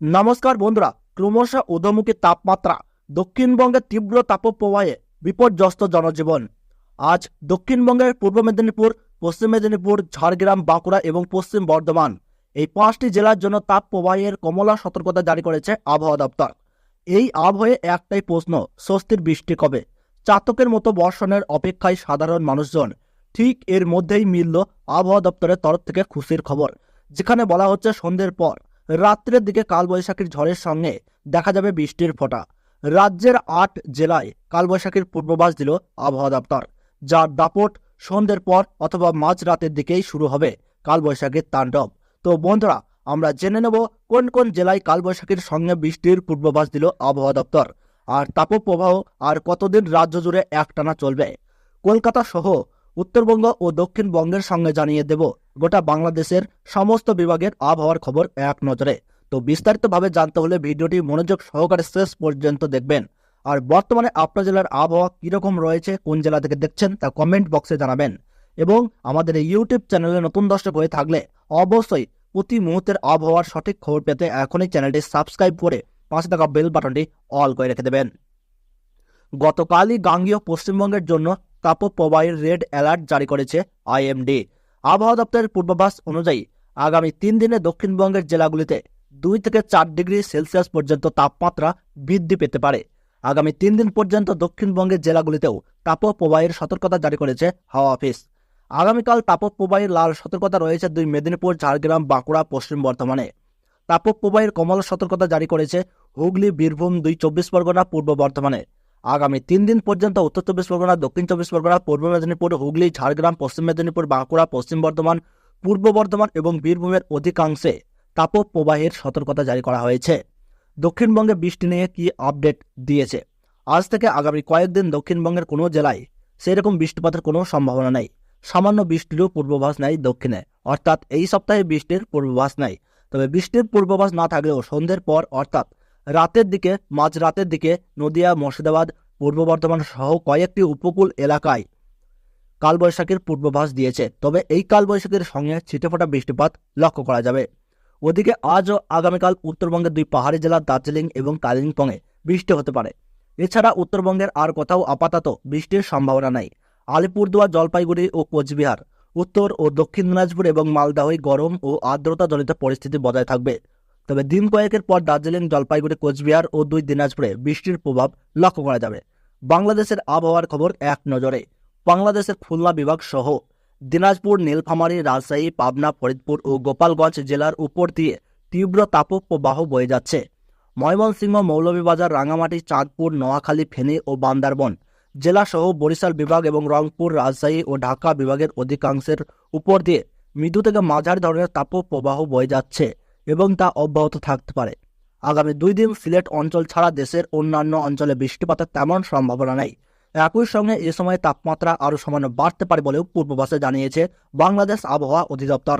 নমস্কার বন্ধুরা, ক্রমশ ঊর্ধ্বমুখী তাপমাত্রা দক্ষিণবঙ্গের তীব্র তাপপ্রবাহে বিপর্যস্ত জনজীবন। আজ দক্ষিণবঙ্গের পূর্ব মেদিনীপুর, পশ্চিম মেদিনীপুর, ঝাড়গ্রাম, বাঁকুড়া এবং পশ্চিম বর্ধমান এই পাঁচটি জেলার জন্য তাপপ্রবাহের কমলা সতর্কতা জারি করেছে আবহাওয়া দপ্তর। এই আবহাওয়ে একটাই প্রশ্ন, স্বস্তির বৃষ্টি কবে? চাতকের মতো বর্ষণের অপেক্ষায় সাধারণ মানুষজন। ঠিক এর মধ্যেই মিলল আবহাওয়া দপ্তরের তরফ থেকে খুশির খবর, যেখানে বলা হচ্ছে সন্ধ্যের পর রাত্রের দিকে কালবৈশাখীর ঝড়ের সঙ্গে দেখা যাবে বৃষ্টির ফোঁটা। রাজ্যের আট জেলায় কালবৈশাখীর পূর্বাভাস দিল আবহাওয়া দপ্তর। যার দাপট সন্ধ্যের পর অথবা মাঝ রাতের দিকেই শুরু হবে কালবৈশাখীর তাণ্ডব। তো বন্ধুরা, আমরা জেনে নেব কোন কোন জেলায় কালবৈশাখীর সঙ্গে বৃষ্টির পূর্বাভাস দিল আবহাওয়া দপ্তর। আর তাপপ্রবাহ আর কতদিন রাজ্য জুড়ে একটানা চলবে? কলকাতা সহ উত্তরবঙ্গ ও দক্ষিণবঙ্গের সঙ্গে জানিয়ে দেব গোটা বাংলাদেশের সমস্ত বিভাগের আবহাওয়ার খবর এক নজরে। তো বিস্তারিতভাবে জানতে হলে ভিডিওটি মনোযোগ সহকারে শেষ পর্যন্ত দেখবেন। আর বর্তমানে আপনার জেলার আবহাওয়া কীরকম রয়েছে, কোন জেলা থেকে দেখছেন তা কমেন্ট বক্সে জানাবেন। এবং আমাদের ইউটিউব চ্যানেলে নতুন দর্শক হয়ে থাকলে অবশ্যই প্রতি মুহূর্তের আবহাওয়ার সঠিক খবর পেতে এখনই চ্যানেলটি সাবস্ক্রাইব করে পাশে থাকা বেল বাটনটি অল করে রেখে দেবেন। গতকালই গাঙ্গীয় পশ্চিমবঙ্গের জন্য তাপপ্রবাহের রেড অ্যালার্ট জারি করেছে আইএমডি আবহাওয়া দপ্তরের পূর্বাভাস অনুযায়ী আগামী তিন দিনে দক্ষিণবঙ্গের জেলাগুলিতে দুই থেকে চার ডিগ্রি সেলসিয়াস পর্যন্ত তাপমাত্রা বৃদ্ধি পেতে পারে। আগামী তিন দিন পর্যন্ত দক্ষিণবঙ্গের জেলাগুলিতেও তাপপ্রবাহের সতর্কতা জারি করেছে হাওয়া অফিস। আগামীকাল তাপপ্রবাহের লাল সতর্কতা রয়েছে দুই মেদিনীপুর, ঝাড়গ্রাম, বাঁকুড়া, পশ্চিম বর্ধমানে। তাপপ্রবাহের কমলা সতর্কতা জারি করেছে হুগলি, বীরভূম দুই চব্বিশ পরগনা, পূর্ব বর্ধমানে। আগামী তিন দিন পর্যন্ত উত্তর চব্বিশ পরগনা, দক্ষিণ চব্বিশ পরগনা, পূর্ব মেদিনীপুর, হুগলি, ঝাড়গ্রাম, পশ্চিম মেদিনীপুর, বাঁকুড়া, পশ্চিম বর্ধমান, পূর্ব বর্ধমান এবং বীরভূমের অধিকাংশে তাপপ্রবাহের সতর্কতা জারি করা হয়েছে। দক্ষিণবঙ্গে বৃষ্টি নিয়ে কি আপডেট দিয়েছে? আজ থেকে আগামী কয়েকদিন দক্ষিণবঙ্গের কোনো জেলায় সেরকম বৃষ্টিপাতের কোনো সম্ভাবনা নেই। সামান্য বৃষ্টিরও পূর্বাভাস নেই দক্ষিণে। অর্থাৎ এই সপ্তাহে বৃষ্টির পূর্বাভাস নেই। তবে বৃষ্টির পূর্বাভাস না থাকলেও সন্ধ্যের পর অর্থাৎ রাতের দিকে, মাঝ রাতের দিকে নদিয়া, মুর্শিদাবাদ, পূর্ব বর্ধমান সহ কয়েকটি উপকূল এলাকায় কালবৈশাখীর পূর্বাভাস দিয়েছে। তবে এই কালবৈশাখীর সঙ্গে ছিটেফোঁটা বৃষ্টিপাত লক্ষ্য করা যাবে। ওদিকে আজ ও আগামীকাল উত্তরবঙ্গের দুই পাহাড়ি জেলা দার্জিলিং এবং কালিম্পংয়ে বৃষ্টি হতে পারে। এছাড়া উত্তরবঙ্গের আর কোথাও আপাতত বৃষ্টির সম্ভাবনা নাই। আলিপুরদুয়ার, জলপাইগুড়ি ও কোচবিহার, উত্তর ও দক্ষিণ দিনাজপুর এবং মালদাহই গরম ও আর্দ্রতাজনিত পরিস্থিতি বজায় থাকবে। তবে দিন কয়েকের পর দার্জিলিং, জলপাইগুড়ি, কোচবিহার ও দুই দিনাজপুরে বৃষ্টির প্রভাব লক্ষ্য করা যাবে। বাংলাদেশের আবহাওয়ার খবর এক নজরে। বাংলাদেশের খুলনা বিভাগ সহ দিনাজপুর, নীলফামারী, রাজশাহী, পাবনা, ফরিদপুর ও গোপালগঞ্জ জেলার উপর দিয়ে তীব্র তাপপ্রবাহ বয়ে যাচ্ছে। ময়মনসিংহ, মৌলভীবাজার রাঙামাটি চাঁদপুর, নোয়াখালী, ফেনী ও বান্দারবন জেলাসহ বরিশাল বিভাগ এবং রংপুর, রাজশাহী ও ঢাকা বিভাগের অধিকাংশের উপর দিয়ে মৃদু থেকে মাঝারি ধরনের তাপপ্রবাহ বয়ে যাচ্ছে। এবং তা অব্যাহত থাকতে পারে। আগামী দুই দিন সিলেট অঞ্চল ছাড়া দেশের অন্যান্য অঞ্চলে বৃষ্টিপাতের তেমন সম্ভাবনা নেই। একই সঙ্গে এ সময় তাপমাত্রা আরও সামান্য বাড়তে পারে বলেও পূর্বাভাসে জানিয়েছে বাংলাদেশ আবহাওয়া অধিদপ্তর।